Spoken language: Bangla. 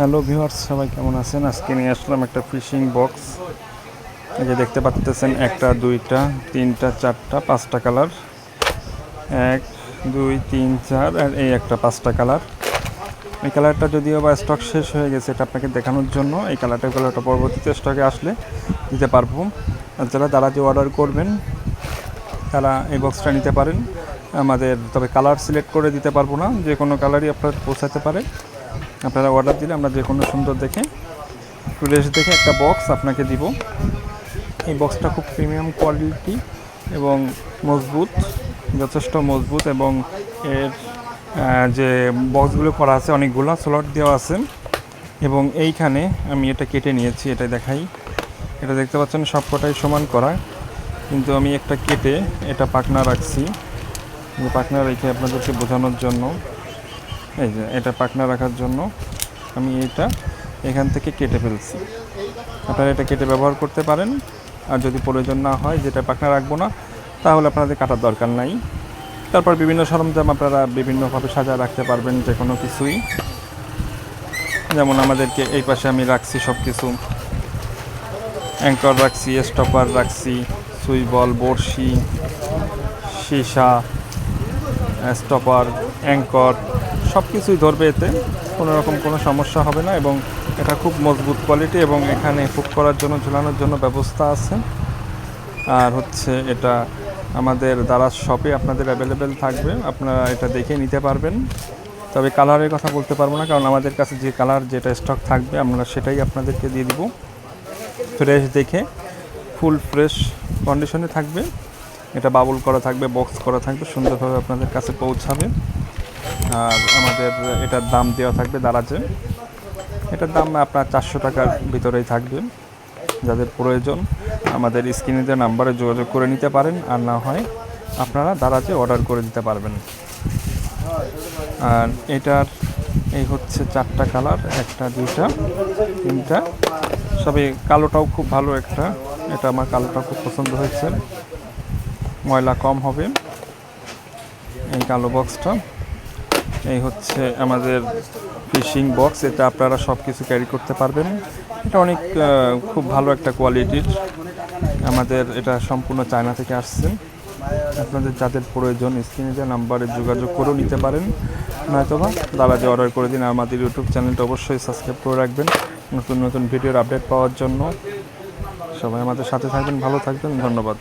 হ্যালো ভিউয়ার্স, সবাই কেমন আছেন? আজকে নিয়ে আসলাম একটা ফিশিং বক্স। এই যে দেখতে পাচ্তেছেন, একটা, দুইটা, তিনটা, চারটা, পাঁচটা কালার। এক, দুই, তিন, চার, আর এই একটা পাঁচটা কালার। এই কালারটা যদিও বা স্টক শেষ হয়ে গেছে, এটা আপনাকে দেখানোর জন্য। এই কালারটা কালারটা পরবর্তীতে স্টকে আসলে দিতে পারব। আর যারা তারা যে অর্ডার করবেন, তারা এই বক্সটা নিতে পারেন। আমাদের, তবে কালার সিলেক্ট করে দিতে পারব না। যে কোনো কালারই আপনার পৌঁছাতে পারে। আপনারা অর্ডার দিলে আমরা যে কোনো সুন্দর দেখে ফ্রেশ দেখে একটা বক্স আপনাকে দিব। এই বক্সটা খুব প্রিমিয়াম কোয়ালিটি এবং মজবুত, যথেষ্ট মজবুত এবং এর যে বক্সগুলো করা আছে অনেকগুলো স্লট দেওয়া আছে এবং এইখানে আমি এটা কেটে নিয়েছি, এটা দেখাই। এটা দেখতে পাচ্ছেন সবকটাই সমান করা, কিন্তু আমি একটা কেটে এটা পাকনা রাখছি। পাকনা রেখে আপনাদেরকে বোঝানোর জন্য এই যে, এটা পাকনা রাখার জন্য আমি এটা এখান থেকে কেটে ফেলছি। আপনারা এটা কেটে ব্যবহার করতে পারেন। আর যদি প্রয়োজন না হয়, যেটা পাকনা রাখব না, তাহলে আপনাদের কাটার দরকার নাই। তারপর বিভিন্ন সরঞ্জাম আপনারা বিভিন্নভাবে সাজা রাখতে পারবেন যে কোনো কিছুই। যেমন আমাদেরকে এই পাশে আমি রাখছি সব কিছু অ্যাঙ্কর রাখছি, স্টপার রাখছি, সুই বল, বড়শি, সীসা, স্টপার, অ্যাঙ্কর সব কিছুই ধরবে এতে, কোনো রকম কোনো সমস্যা হবে না এবং এটা খুব মজবুত কোয়ালিটি এবং এখানে হুক করার জন্য, ঝুলানোর জন্য ব্যবস্থা আছে। আর হচ্ছে এটা আমাদের দ্বারা শপে আপনাদের অ্যাভেলেবেল থাকবে, আপনারা এটা দেখে নিতে পারবেন। তবে কালারের কথা বলতে পারব না, কারণ আমাদের কাছে যে কালার যেটা স্টক থাকবে, আমরা সেটাই আপনাদেরকে দিয়ে দিব। ফ্রেশ দেখে ফুল ফ্রেশ কন্ডিশনে থাকবে। এটা বাবুল করা থাকবে বক্স করা থাকবে, সুন্দরভাবে আপনাদের কাছে পৌঁছাবে। আর আমাদের এটার দাম দেওয়া থাকবে দারাজে। এটার দাম আপনার চারশো টাকার ভিতরেই থাকবে। যাদের প্রয়োজন, আমাদের স্ক্রিনেতে নাম্বারে যোগাযোগ করে নিতে পারেন, আর না হয় আপনারা দারাজে অর্ডার করে দিতে পারবেন। আর এটার, এই হচ্ছে চারটা কালার, একটা, দুইটা, তিনটা। সবে কালোটাও খুব ভালো একটা, এটা আমার কালোটা খুব পছন্দ হয়েছে। ময়লা কম হবে। এই কালো বক্সটা এই হচ্ছে আমাদের ফিশিং বক্স, এটা আপনারা সব কিছু ক্যারি করতে পারবেন। এটা অনেক খুব ভালো একটা কোয়ালিটির আমাদের এটা সম্পূর্ণ চায়না থেকে আসছে। আপনাদের যাদের প্রয়োজন, স্ক্রিনে যে নাম্বারে যোগাযোগ করেও নিতে পারেন। নয়তোবা দাদা যে অর্ডার করে দিন, আমাদের ইউটিউব চ্যানেলটা অবশ্যই সাবস্ক্রাইব করে রাখবেন। নতুন নতুন ভিডিওর আপডেট পাওয়ার জন্য। সবাই আমাদের সাথে থাকবেন, ভালো থাকবেন, ধন্যবাদ।